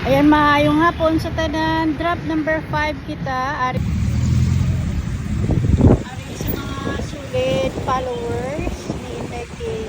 Ayan, maayong hapon sa tanan. Drop number 5 kita. Ari, ari sa mga sulit followers ni Becky.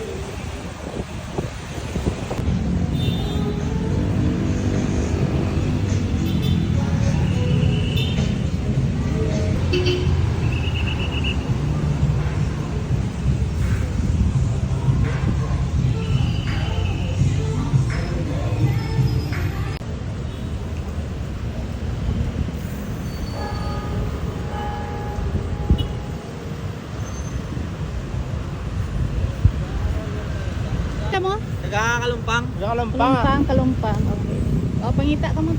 Kita mo? Nagkakalumpang. Nakalampang. Kalumpang, kalumpang. Okay. O, pangita ka mo.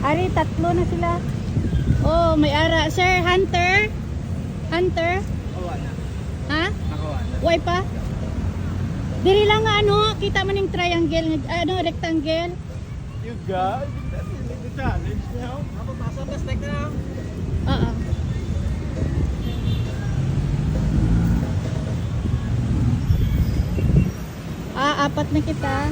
Ari, tatlo na sila. Oh, may ara. Sir, Hunter? Hunter? Nakuha na. Ha? Nakuha na. Way pa? Diri lang nga ano, kita man yung triangle, ano, rectangle. You got the challenge now. Ako pasok na steak na. Oo. Ah, apat na kita.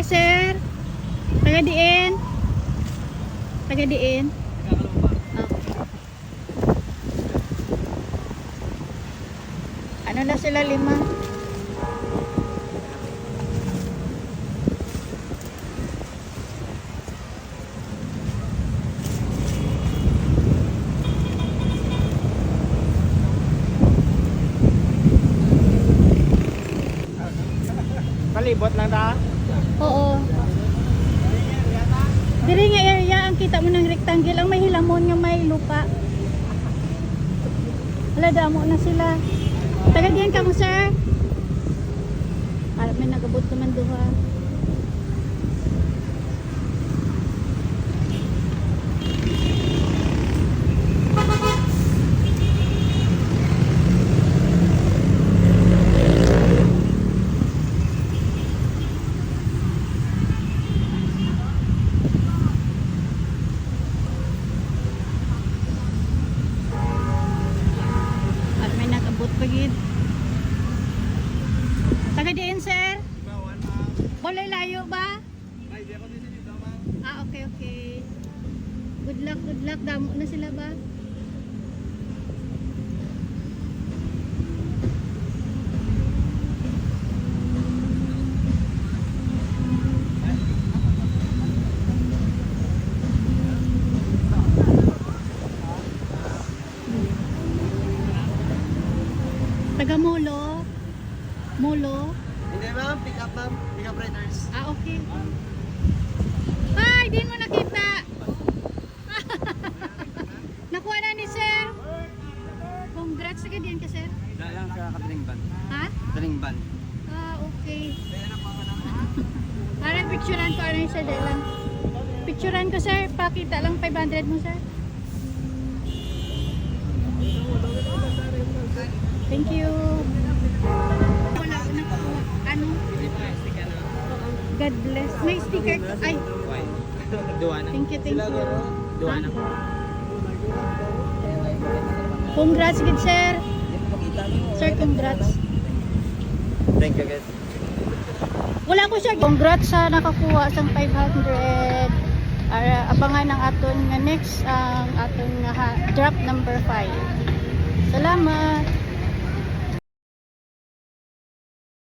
Hunter, sir. Taga diin. Taga diin. Okay. Ano na sila lima? Palibot lang ta. Oo. Diri nga area ang kita mo ng rectangle ang may hilamon nga may lupa. Wala damo na sila. Taga diyan ka mo sir. Ah, may nagabot naman duha. At may nagabot pa gid. Taga diin sir. Bawan ma'am. Walay layo ba? Ay, di ako din dito ma'am. Ah, okay, okay. Good luck, good luck. Damo na sila ba? Taga Molo. Molo. Hindi ma'am, pick up ma'am. Pick up riders. Ah, okay. Ay, din mo nakita. Nakuha na ni sir. Congrats ka din ka sir. Dahil lang sa katiling ban. Ha? Katiling ban. Ah, okay. Para picturean ko ano yung sa lang. Picturean ko sir, pakita lang 500 mo sir. Thank you. Wala ko nakuha. Ano? God bless. May sticker. Ay, Why? Duwa na. thank you, thank you. Duwa na. Congrats, good sir. Sir, congrats. Thank you guys. Wala ko siya. Congrats sa nakakuha sang 500. Ara, abangan ang aton nga next ang aton nga ha- drop number 5. Salamat.